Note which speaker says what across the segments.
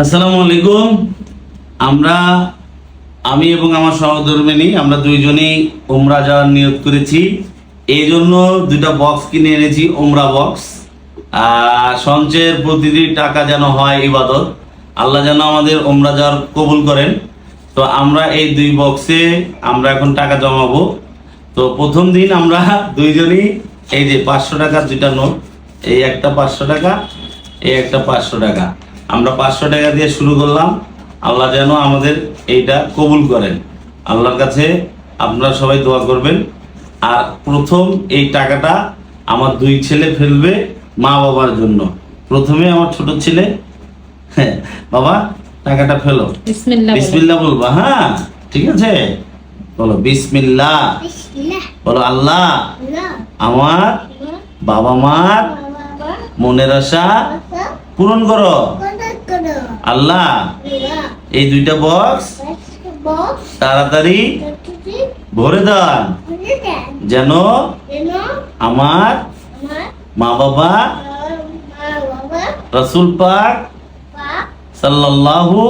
Speaker 1: আসসালামু আলাইকুম। আমরা, আমি এবং আমার সহধর্মিনী, আমরা দুইজনেই ওমরা যাওয়ার নিয়োগ করেছি। এই জন্য দুইটা বক্স কিনে এনেছি ওমরা বক্স সঞ্চয়ের প্রতিটি টাকা যেন হয় ইবাদত। আল্লাহ যেন আমাদের ওমরা যাওয়ার কবুল করেন। তো আমরা এই দুই বক্সে আমরা এখন টাকা জমাবো। তো প্রথম দিন আমরা দুইজনই, এই যে পাঁচশো টাকার দুইটা নোট এই একটা পাঁচশো টাকা, এই একটা পাঁচশো টাকা। আমরা পাঁচশো টাকা দিয়ে শুরু করলাম। আল্লাহ যেন আমাদের এইটা কবুল করেন। আল্লাহর কাছে আপনারা সবাই দোয়া করবেন। আর প্রথম এই টাকাটা আমার দুই ছেলে ফেলবে মা বাবার জন্য। প্রথমে আমার ছোট ছেলে। হ্যাঁ বাবা টাকাটা ফেলো।
Speaker 2: বিসমিল্লাহ
Speaker 1: বলবা হ্যাঁ ঠিক আছে? বলো বিসমিল্লাহ।
Speaker 3: বিসমিল্লাহ।
Speaker 1: বলো আল্লাহ।
Speaker 3: আল্লাহ।
Speaker 1: আমার বাবা মার মনের আশা পূরণ করো। আল্লাহ এই দুইটা বক্স তাড়াতাড়ি ভরে দেন। যেন আমার মা বাবা রসুল পাক সাল্লাল্লাহু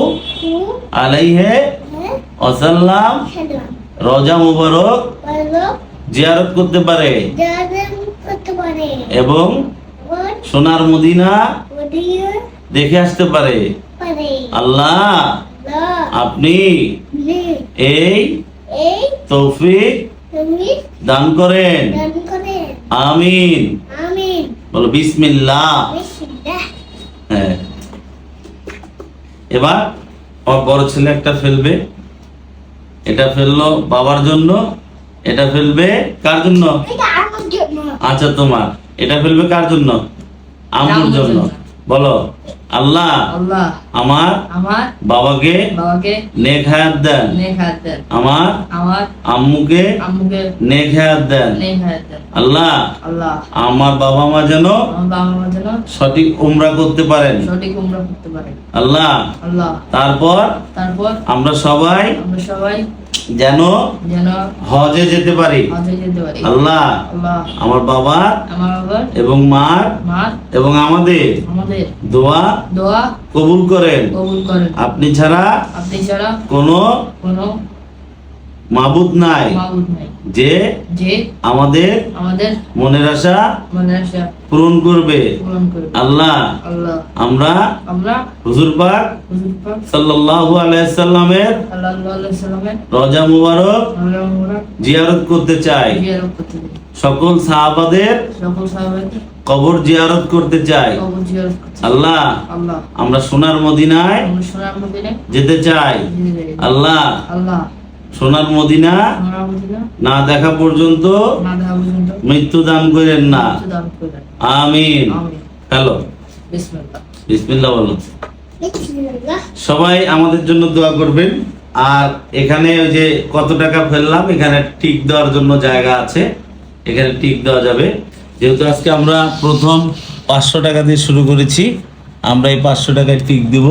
Speaker 1: আলাইহে ওয়াসাল্লাম রোজা মুবারক জিয়ারত করতে পারে। এবং সোনার মদিনা দেখে আসতে পারে। আল্লাহ আপনি এই তৌফিক দান করেন। আমিন। বলো বিসমিল্লাহ। হ্যাঁ। এবার আমার বড় ছেলে একটা ফেলবে। এটা ফেলল বাবার জন্য এটা ফেলবে কার জন্য। আচ্ছা তোমার। এটা ফেলবে কার জন্য? আম্মুর
Speaker 2: আম্মুর
Speaker 1: জন্য। বলো আল্লাহ আমার
Speaker 2: আমার
Speaker 1: বাবাকে নেক হায়াত দেন। আমার
Speaker 2: আমার
Speaker 1: আম্মুকে নেক হায়াত দেন। আল্লাহ আমার বাবা মা যেন
Speaker 2: আমার বাবা মা যেন
Speaker 1: সঠিক উমরা করতে পারেন।
Speaker 2: সঠিক উমরা করতে পারে
Speaker 1: আল্লাহ
Speaker 2: আল্লাহ
Speaker 1: তারপর
Speaker 2: তারপর
Speaker 1: আমরা সবাই
Speaker 2: আমরা সবাই
Speaker 1: যেন হজে যেতে পারি। আল্লাহ আমার বাবা
Speaker 2: বাবার
Speaker 1: এবং মার
Speaker 2: মার
Speaker 1: এবং আমাদের দোয়া
Speaker 2: দোয়া
Speaker 1: কবুল করেন। আপনি ছাড়া
Speaker 2: আপনি ছাড়া
Speaker 1: কোনো মাবুদ নাই। যে
Speaker 2: যে
Speaker 1: আমাদের
Speaker 2: আমাদের
Speaker 1: মনের আশা
Speaker 2: মনের আশা
Speaker 1: পূরণ করবে। আল্লাহ
Speaker 2: আল্লাহ।
Speaker 1: আমরা হুজুর পাক সাল্লাল্লাহু আলাইহি সাল্লামের রজা মুবারক জিয়ারত করতে চাই। সকল সাহাবাদের কবর জিয়ারত করতে চাই। আল্লাহ
Speaker 2: আল্লাহ।
Speaker 1: আমরা সোনার মদিনায় যেতে চাই।
Speaker 2: যেতে চাই।
Speaker 1: আল্লাহ
Speaker 2: আল্লাহ।
Speaker 1: সোনার মদিনা না দেখা পর্যন্ত
Speaker 2: না দেখা পর্যন্ত
Speaker 1: মৃত্যু দান করেন না। আমিন।
Speaker 2: আমিন।
Speaker 1: হ্যালো।
Speaker 2: বিসমিল্লাহ।
Speaker 1: বিসমিল্লাহ বলো সবাই আমাদের জন্য দোয়া করবেন। আর এখানে ওই যে কত টাকা ফেললাম এখানে টিক দেওয়ার জন্য জায়গা আছে। এখানে টিক দেওয়া যাবে। যেহেতু আজকে আমরা প্রথম পাঁচশো টাকা দিয়ে শুরু করেছি আমরা এই পাঁচশো টাকায় টিক দিব।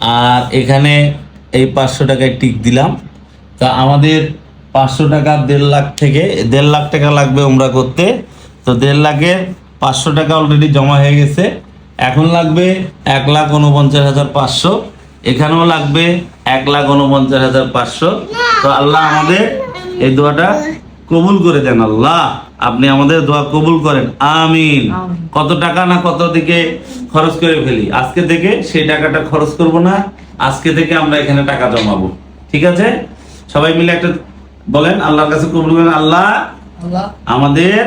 Speaker 1: আর এখানে এই পাঁচশো টাকায় টিক দিলাম। তা আমাদের পাঁচশো টাকা দেড় লাখ থেকে দেড় লাখ টাকা লাগবে ওমরা করতে। তো দেড় লাখের পাঁচশো টাকা অলরেডি জমা হয়ে গেছে। এখন লাগবে এক লাখ উনপঞ্চাশ হাজার পাঁচশো। এখানেও লাগবে এক লাখ উনপঞ্চাশ হাজার পাঁচশো। তো আল্লাহ আমাদের এই দোয়াটা কবুল করে দেন আল্লাহ। আপনি আমাদের দোয়া কবুল করেন। আমিন। কত টাকা না কত দিকে খরচ করে ফেলি। আজকে থেকে সেই টাকাটা খরচ করব না। আজকে থেকে আমরা এখানে টাকা জমাবো। ঠিক আছে? সবাই মিলে একটা বলেন আল্লাহর কাছে কবুল করেন আল্লাহ আমাদের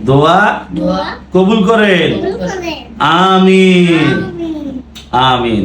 Speaker 1: দোয়া কবুল করেন।
Speaker 3: আমিন।
Speaker 1: আমিন।